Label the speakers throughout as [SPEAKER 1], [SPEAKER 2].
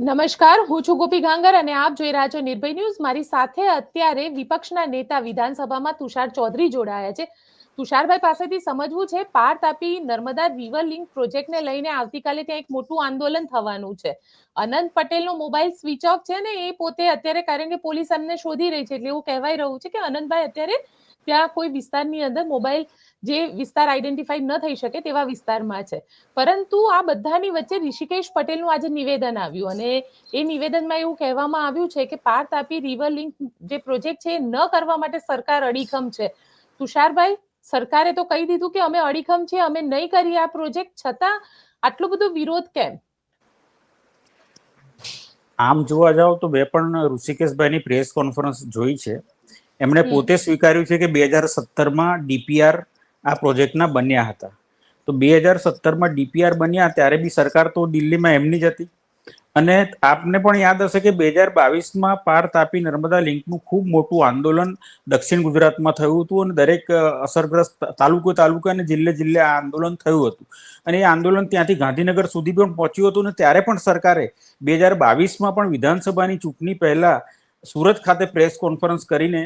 [SPEAKER 1] નમસ્કાર, હું છું ગોપી ગાંગર અને આપ જોઈ રહ્યા છો નિર્ભય ન્યૂઝ. મારી સાથે અત્યારે વિપક્ષના નેતા વિધાનસભામાં તુષાર ચૌધરી જોડાયા છે. તુષારભાઈ પાસેથી સમજવું છે પાર તાપી નર્મદા રિવર લિંક પ્રોજેક્ટને લઈને આવતીકાલે ત્યાં એક મોટું આંદોલન થવાનું છે. અનંત પટેલનો મોબાઈલ સ્વિચ ઓફ છે ને એ પોતે અત્યારે કારણ કે પોલીસ એમને શોધી રહી છે, એટલે એવું કહેવાય રહ્યું છે કે અનંતભાઈ અત્યારે ત્યાં કોઈ વિસ્તારની અંદર મોબાઈલ જે વિસ્તાર આઈડેન્ટિફાઈ ન થઈ શકે તેવા વિસ્તારમાં છે. પરંતુ આ બધાની વચ્ચે ઋષિકેશ પટેલનું આજે નિવેદન આવ્યું અને એ નિવેદનમાં એવું કહેવામાં આવ્યું છે કે પાર તાપી રિવર લિંક જે પ્રોજેક્ટ છે એ ન કરવા માટે સરકાર અડીખમ છે. તુષારભાઈ, સરકારે તો કહી દીધું કે અમે અડીખમ છીએ, અમે નહીં કરીએ આ પ્રોજેક્ટ છતાં આટલો બધો વિરોધ કેમ?
[SPEAKER 2] આમ જોવા જાવ તો બે પણ ઋષિકેશભાઈની પ્રેસ કોન્ફરન્સ જોઈ છે. એમણે પોતે સ્વીકાર્યું છે કે બે હજાર સત્તરમાં ડીપીઆર આ પ્રોજેક્ટના બન્યા હતા. તો બે હજાર સત્તરમાં ડીપીઆર બન્યા ત્યારે બી સરકાર તો દિલ્હીમાં એમની જ હતી. અને આપને પણ યાદ હશે કે બે હજાર બાવીસમાં પાર તાપી નર્મદા લિંકનું ખૂબ મોટું આંદોલન દક્ષિણ ગુજરાતમાં થયું હતું અને દરેક અસરગ્રસ્ત તાલુકો તાલુકા અને જિલ્લે જિલ્લે આ આંદોલન થયું હતું. અને એ આંદોલન ત્યાંથી ગાંધીનગર સુધી પણ પહોંચ્યું હતું અને ત્યારે પણ સરકારે બે હજાર બાવીસમાં પણ વિધાનસભાની ચૂંટણી પહેલા સુરત ખાતે પ્રેસ કોન્ફરન્સ કરીને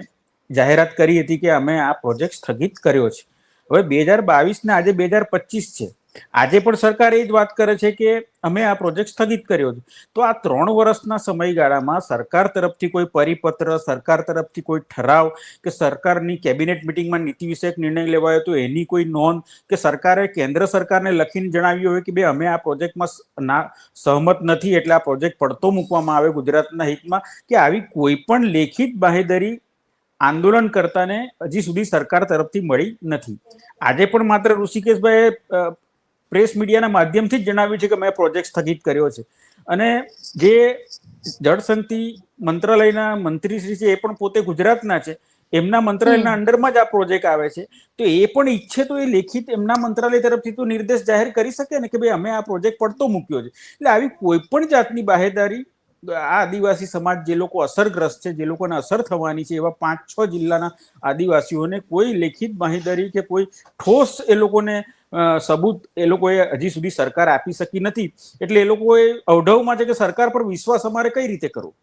[SPEAKER 2] જાહેરાત કરી હતી કે અમે આ પ્રોજેક્ટ સ્થગિત કર્યો છે. હવે બે હજાર બાવીસ ને આજે બે હજાર પચીસ છે. આજે પણ સરકાર એ જ વાત કરે છે કે અમે આ પ્રોજેક્ટ સ્થગિત કર્યો છે. તો આ ત્રણ વર્ષના સમયગાળામાં સરકાર તરફથી કોઈ પરિપત્ર, સરકાર તરફથી કોઈ ઠરાવ કે સરકારની કેબિનેટ મિટિંગમાં નીતિ વિષયક નિર્ણય લેવાયો તો એની કોઈ નોંધ કે સરકારે કેન્દ્ર સરકારને લખીને જણાવ્યું હોય કે ભાઈ અમે આ પ્રોજેક્ટમાં ના, સહમત નથી એટલે આ પ્રોજેક્ટ પડતો મૂકવામાં આવે ગુજરાતના હિતમાં કે આવી કોઈ પણ લેખિત બાહેધરી આંદોલન કરતાને હજી સુધી સરકાર તરફથી મળી નથી. આજે પણ માત્ર ઋષિકેશભાઈએ પ્રેસ મીડિયાના માધ્યમથી જ જણાવ્યું છે કે મેં પ્રોજેક્ટ સ્થગિત કર્યો છે. અને જે જળશક્તિ મંત્રાલયના મંત્રી શ્રી છે એ પણ પોતે ગુજરાતના છે. એમના મંત્રાલયના અંડરમાં જ આ પ્રોજેક્ટ આવે છે. તો એ પણ ઈચ્છે તો એ લેખિત એમના મંત્રાલય તરફથી તો નિર્દેશ જાહેર કરી શકે ને કે ભાઈ અમે આ પ્રોજેક્ટ પડતો મૂક્યો છે. એટલે આવી કોઈ પણ જાતની બાહેદારી આદિવાસી સમાજ જે લોકો અસરગ્રસ્ત છે, જે લોકોને અસર થવાની છે, એવા પાંચ, છ જિલ્લાના આદિવાસીઓને કોઈ લેખિત માહિતી કે કોઈ ઠોસ એ લોકોને સબૂત એ લોકોએ હજી સુધી સરકાર આપી શકી નથી. એટલે એ લોકોએ અવઢવમાં છે કે સરકાર પર વિશ્વાસ અમારે કઈ રીતે કરવો?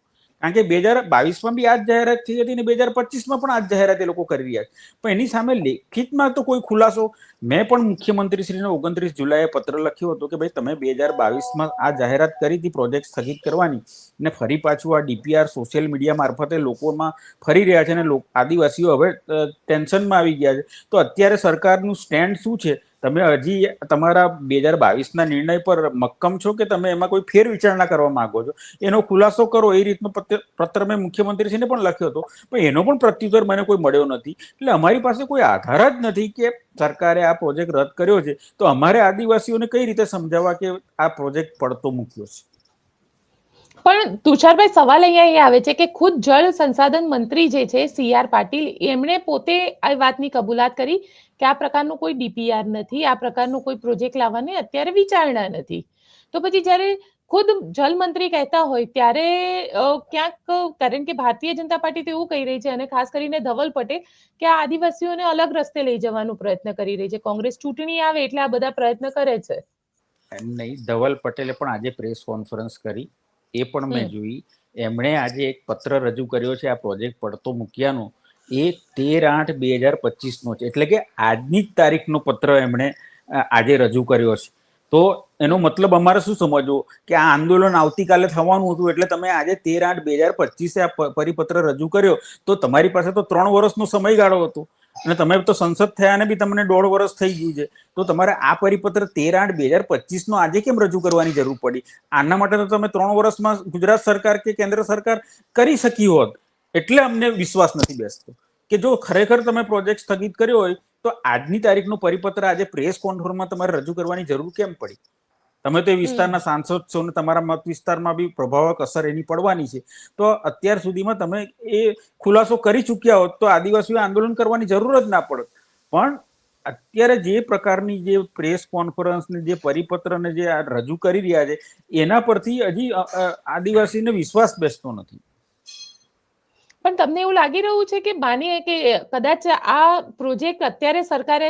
[SPEAKER 2] કારણ કે બે હજાર બાવીસમાં બી આ જ જાહેરાત થઈ હતી અને બે હજાર પચીસમાં પણ આ જ જાહેરાત એ લોકો કરી રહ્યા છે. પણ એની સામે લેખિતમાં તો કોઈ ખુલાસો મેં પણ મુખ્યમંત્રીશ્રીને ઓગણત્રીસ જુલાઈએ પત્ર લખ્યો હતો કે ભાઈ તમે બે હજાર બાવીસમાં આ જાહેરાત કરી હતી, પ્રોજેક્ટ સ્થગિત કરવાની ને ફરી પાછું આ ડીપીઆર સોશિયલ મીડિયા મારફતે લોકોમાં ફરી રહ્યા છે અને આદિવાસીઓ હવે ટેન્શનમાં આવી ગયા છે. તો અત્યારે સરકારનું સ્ટેન્ડ શું છે? તમે હજી તમારા બે હજાર બાવીસના નિર્ણય પર મક્કમ છો કે તમે એમાં કોઈ ફેર વિચારણા કરવા માંગો છો? એનો ખુલાસો કરો. એ રીતનો પત્ર મેં મુખ્યમંત્રીશ્રીને પણ લખ્યો હતો. પણ એનો પણ પ્રત્યુત્તર મને કોઈ મળ્યો નથી. એટલે અમારી પાસે કોઈ આધાર જ નથી કે સરકારે આ પ્રોજેક્ટ રદ કર્યો છે. તો અમારે આદિવાસીઓને કઈ રીતે સમજાવવા કે આ પ્રોજેક્ટ પડતો મૂક્યો છે?
[SPEAKER 1] પણ તુષારભાઈ સવાલ અહીંયા એ આવે છે કે ખુદ જળ સંસાધન મંત્રી જે છે સી આર પાટીલ, એમણે પોતે આ વાતની કબૂલાત કરી કે આ પ્રકારનું કોઈ ડીપીઆર નથી, આ પ્રકારનું કોઈ પ્રોજેક્ટ લાવવાની અત્યારે વિચારણા નથી. તો પછી જ્યારે ખુદ જલમંત્રી કહેતા હોય ત્યારે ક્યાંક કારણ કે ભારતીય જનતા પાર્ટી તો એવું કહી રહી છે અને ખાસ કરીને ધવલ પટેલ કે આ આદિવાસીઓને અલગ રસ્તે લઈ જવાનો પ્રયત્ન કરી રહી છે. કોંગ્રેસ ચૂંટણી આવે એટલે આ બધા પ્રયત્ન કરે છે.
[SPEAKER 2] નહીં, ધવલ પટેલે પણ આજે પ્રેસ કોન્ફરન્સ કરી. એ પણ મેં. જોઈ. એમણે આજે એક પત્ર રજૂ કર્યો છે આ પ્રોજેક્ટ પડતો મૂક્યાનો. એ તેર આઠ બે હજાર પચીસનો છે. એટલે કે આજની જ તારીખનો પત્ર એમણે આજે રજૂ કર્યો છે. તો એનો મતલબ અમારે શું સમજવો? કે આ આંદોલન આવતીકાલે થવાનું હતું એટલે તમે આજે તેર આઠ બે હજાર પચીસે આ પરિપત્ર રજૂ કર્યો. તો તમારી પાસે તો ત્રણ વર્ષનો સમયગાળો હતો. અને તમે તો સંસદ થયાને બી તમને દોઢ વર્ષ થઈ ગયું છે. તો તમારે આ પરિપત્ર તેર આઠ બે હજાર પચીસનો આજે કેમ રજૂ કરવાની જરૂર પડી? આના માટે તો તમે ત્રણ વર્ષમાં ગુજરાત સરકાર કે કેન્દ્ર સરકાર કરી શકી હોત. એટલે અમને વિશ્વાસ નથી બેસતો. કે જો ખરેખર તમે પ્રોજેક્ટ સ્થગિત કર્યો હોય, તો આજની તારીખનો પરિપત્ર આજે પ્રેસ કોન્ફરન્સમાં તમારે રજૂ કરવાની જરૂર કેમ પડી? તમે તો એ વિસ્તારના સાંસદ છો ને તમારા મત વિસ્તારમાં બી પ્રભાવક અસર એની પડવાની છે. તો અત્યાર સુધીમાં તમે એ ખુલાસો કરી ચૂક્યા હોત તો આદિવાસીઓ આંદોલન કરવાની જરૂર જ ના પડત. પણ અત્યારે જે પ્રકારની જે પ્રેસ કોન્ફરન્સ ને જે પરિપત્ર ને જે રજૂ કરી રહ્યા છે એના પરથી હજી આદિવાસીને વિશ્વાસ બેસતો નથી.
[SPEAKER 1] પણ તમને એવું લાગી રહ્યું છે કે માનીએ કે કદાચ આ પ્રોજેક્ટ અત્યારે સરકારે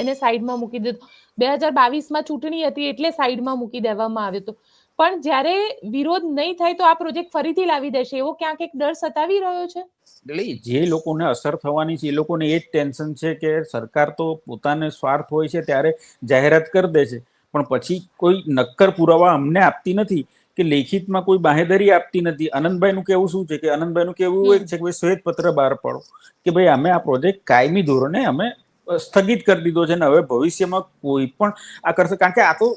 [SPEAKER 1] એને સાઈડમાં મૂકી દીધો. બે હજાર બાવીસમાં ચૂંટણી હતી એટલે સાઈડમાં મૂકી દેવામાં આવ્યો હતો. પણ જ્યારે વિરોધ નહીં થાય તો આ પ્રોજેક્ટ ફરીથી લાવી દેશે. એવો ક્યાંક એક ડર સતાવી રહ્યો છે?
[SPEAKER 2] એટલે જે લોકોને અસર થવાની છે એ લોકોને એ જ ટેન્શન છે કે સરકાર તો પોતાને સ્વાર્થ હોય છે ત્યારે જાહેરાત કરી દે છે. પણ પછી કોઈ નક્કર પુરાવા અમને આપતી નથી કે લેખિતમાં કોઈ બાહેધરી આપતી નથી. આનંદભાઈનું કેવું શું છે? કે આનંદભાઈનું કેવું એક છે કે ભાઈ શ્વેતપત્ર બહાર પાડો. કે ભાઈ અમે આ પ્રોજેક્ટ કાયમી ધોરણે અમે સ્થગિત કરી દીધો છે ને હવે ભવિષ્યમાં કોઈ પણ આ કરશે. કારણ કે આ તો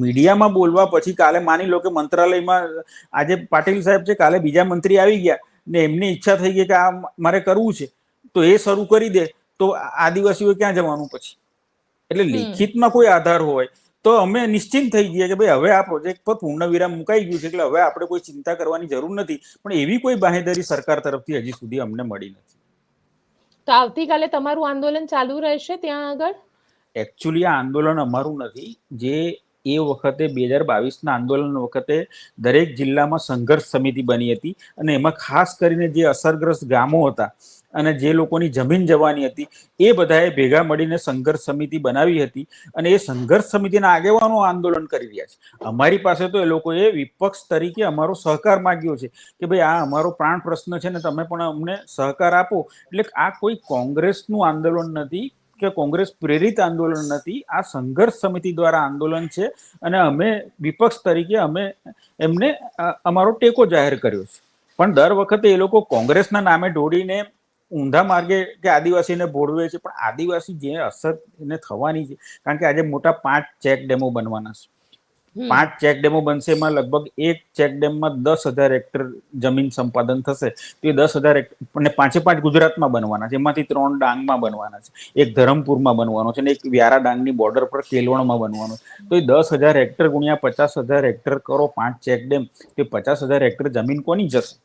[SPEAKER 2] મીડિયામાં બોલવા પછી કાલે માની લો કે મંત્રાલયમાં આજે પાટીલ સાહેબ છે કાલે બીજા મંત્રી આવી ગયા ને એમની ઈચ્છા થઈ ગઈ કે આ મારે કરવું છે તો એ શરૂ કરી દે તો આદિવાસીઓ ક્યાં જવાનું પછી? એટલે લેખિતમાં કોઈ આધાર હોય તો અમે નિશ્ચિંત થઈ ગયા કે ભાઈ હવે આ પ્રોજેક્ટ પર પૂર્ણ વિરામ મુકાઈ ગયું છે એટલે હવે આપણે કોઈ ચિંતા કરવાની જરૂર નથી. પણ એવી કોઈ બાહેધરી સરકાર તરફથી હજી સુધી અમને મળી નથી.
[SPEAKER 1] તો આવતીકાલે તમારું આંદોલન ચાલુ રહેશે ત્યાં આગળ?
[SPEAKER 2] એકચ્યુઅલી આ આંદોલન અમારું નથી. જે એ વખતે બે હજાર બાવીસના આંદોલન વખતે દરેક જિલ્લામાં સંઘર્ષ સમિતિ બની હતી અને એમાં ખાસ કરીને જે અસરગ્રસ્ત ગામો હતા અને જે લોકોની જમીન જવાની હતી, એ બધાએ ભેગા મળીને સંઘર્ષ સમિતિ બનાવી હતી અને એ સંઘર્ષ સમિતિના આગેવાનો આંદોલન કરી રહ્યા છે. અમારી પાસે તો એ લોકોએ વિપક્ષ તરીકે અમારો સહકાર માગ્યો છે કે ભાઈ આ અમારો પ્રાણ પ્રશ્ન છે ને તમે પણ અમને સહકાર આપો. એટલે આ કોઈ કોંગ્રેસનું આંદોલન નથી કે કોંગ્રેસ પ્રેરિત આંદોલન નથી. આ સંઘર્ષ સમિતિ દ્વારા આંદોલન છે અને અમે વિપક્ષ તરીકે અમે એમને અમારો ટેકો જાહેર કર્યો છે. પણ દર વખતે એ લોકો કોંગ્રેસના નામે દોડીને ઊંધા માર્ગે કે આદિવાસીને ભોળવે છે પણ આદિવાસી જે અસર એને થવાની છે કારણ કે આજે મોટા પાંચ ચેક ડેમો બનવાના છે. પાંચ ચેક ડેમો બનશે એમાં લગભગ એક ચેક ડેમમાં દસ હજાર હેક્ટર જમીન સંપાદન થશે. તો એ દસ હજાર અને પાંચે પાંચ ગુજરાતમાં બનવાના છે એમાંથી ત્રણ ડાંગમાં બનવાના છે એક ધરમપુરમાં બનવાનો છે અને એક વ્યારા ડાંગની બોર્ડર પર કેલવણમાં બનવાનો છે. તો એ દસ હજાર હેક્ટર ગુણ્યા પચાસ હજાર હેક્ટર કરો પાંચ ચેક ડેમ તો એ પચાસ હજાર હેક્ટર જમીન કોની જશે?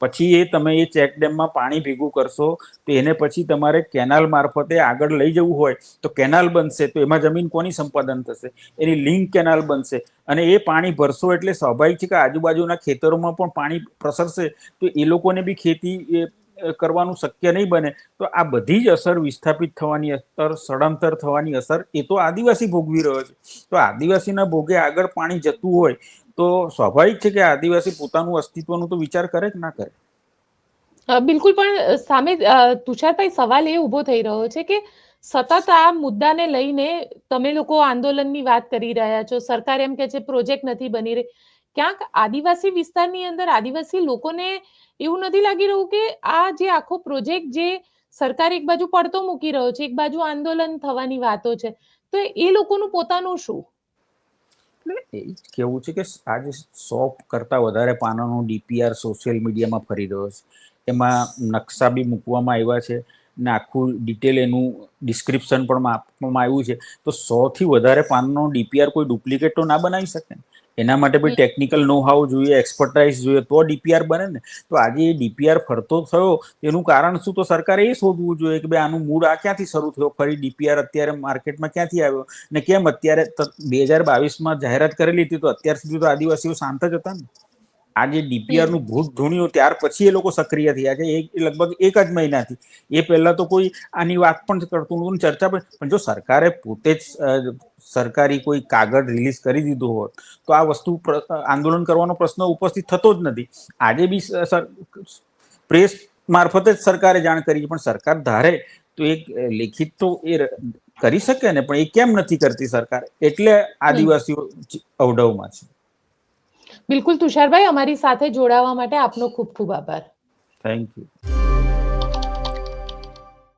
[SPEAKER 2] પછી એ તમે એ ચેક ડેમમાં પાણી ભેગું કરશો, તો એને પછી તમારે કેનાલ મારફતે આગળ લઈ જવું હોય, તો કેનાલ બનશે, તો એમાં જમીન કોની સંપાદન થશે? એની લિંક કેનાલ બનશે. અને એ પાણી ભરશો એટલે સ્વાભાવિક છે કે આજુબાજુના ખેતરોમાં પણ પાણી પ્રસરશે, તો એ લોકોને બી ખેતી કરવાનું શક્ય નહીં બને. તો આ બધી જ અસર વિસ્થાપિત થવાની અસર સ્થળાંતર થવાની અસર, એ તો આદિવાસી ભોગવી રહ્યો છે. તો આદિવાસીના ભોગે આગળ પાણી જતું હોય તો સ્વાભાવિક છે કે આદિવાસી પોતાનું અસ્તિત્વનું તો વિચાર કરે કે ના કરે.
[SPEAKER 1] બિલકુલ, પણ સામે તુષારભાઈ, સવાલ એ ઊભો થઈ રહ્યો છે કે સતત આ મુદ્દાને લઈને તમે લોકો આંદોલનની વાત કરી રહ્યા છો, સરકાર એમ કે છે, પ્રોજેક્ટ નથી બની રહી. ક્યાંક આદિવાસી વિસ્તારની અંદર આદિવાસી લોકોને એવું નથી લાગી રહ્યું કે આ જે આખો પ્રોજેક્ટ જે સરકાર એક બાજુ પડતો મૂકી રહ્યો છે, એક બાજુ આંદોલન થવાની વાતો છે, તો એ લોકોનું પોતાનું શું?
[SPEAKER 2] એટલે એ જ કેવું છે કે આજે સો કરતા વધારે પાનાનો ડીપીઆર સોશિયલ મીડિયામાં ફરી રહ્યો છે. એમાં નકશા બી મૂકવામાં આવ્યા છે ને આખું ડિટેલ એનું ડિસ્ક્રિપ્શન પણ આપવામાં આવ્યું છે. તો સોથી વધારે પાનનો ડીપીઆર કોઈ ડુપ્લિકેટ તો ના બનાવી શકે ને? એના માટે બી ટેકનિકલ નો હાઉ જોઈએ એક્સપર્ટાઇઝ જોઈએ. તો ડીપીઆર બને ને. તો આજે એ ડીપીઆર ફરતો થયો એનું કારણ શું? તો સરકારે એ શોધવું જોઈએ કે ભાઈ આનું મૂળ આ ક્યાંથી શરૂ થયો? ફરી ડીપીઆર અત્યારે માર્કેટમાં ક્યાંથી આવ્યો? ને કેમ અત્યારે બે હજાર બાવીસમાં જાહેરાત કરેલી હતી તો અત્યાર સુધી તો આદિવાસીઓ શાંત જ હતા ને. આ જે ડીપીઆરનું ભૂત ધૂણ્યું ત્યાર પછી એ લોકો સક્રિય થયા છે. એ લગભગ એક જ મહિનાથી. એ પહેલા તો કોઈ આની વાત પણ કરતું નહોતું ચર્ચા પણ પણ જો સરકારે પોતે જ સરકારી કોઈ કાગળ રિલીઝ કરી દીધો હોત તો આ વસ્તુ આંદોલન કરવાનો પ્રશ્ન ઉપસ્થિત થતો જ નથી. આજે બી પ્રેસ મારફતે જ સરકારે જાણ કરી પણ સરકાર ધારે તો એક લેખિત તો એ કરી શકે ને પણ એ કેમ નથી કરતી સરકાર? એટલે આદિવાસીઓ અવડવમાં છે.
[SPEAKER 1] બિલકુલ તુષારભાઈ અમારી સાથે જોડાવા માટે આપનો ખૂબ ખૂબ આભાર.
[SPEAKER 2] Thank you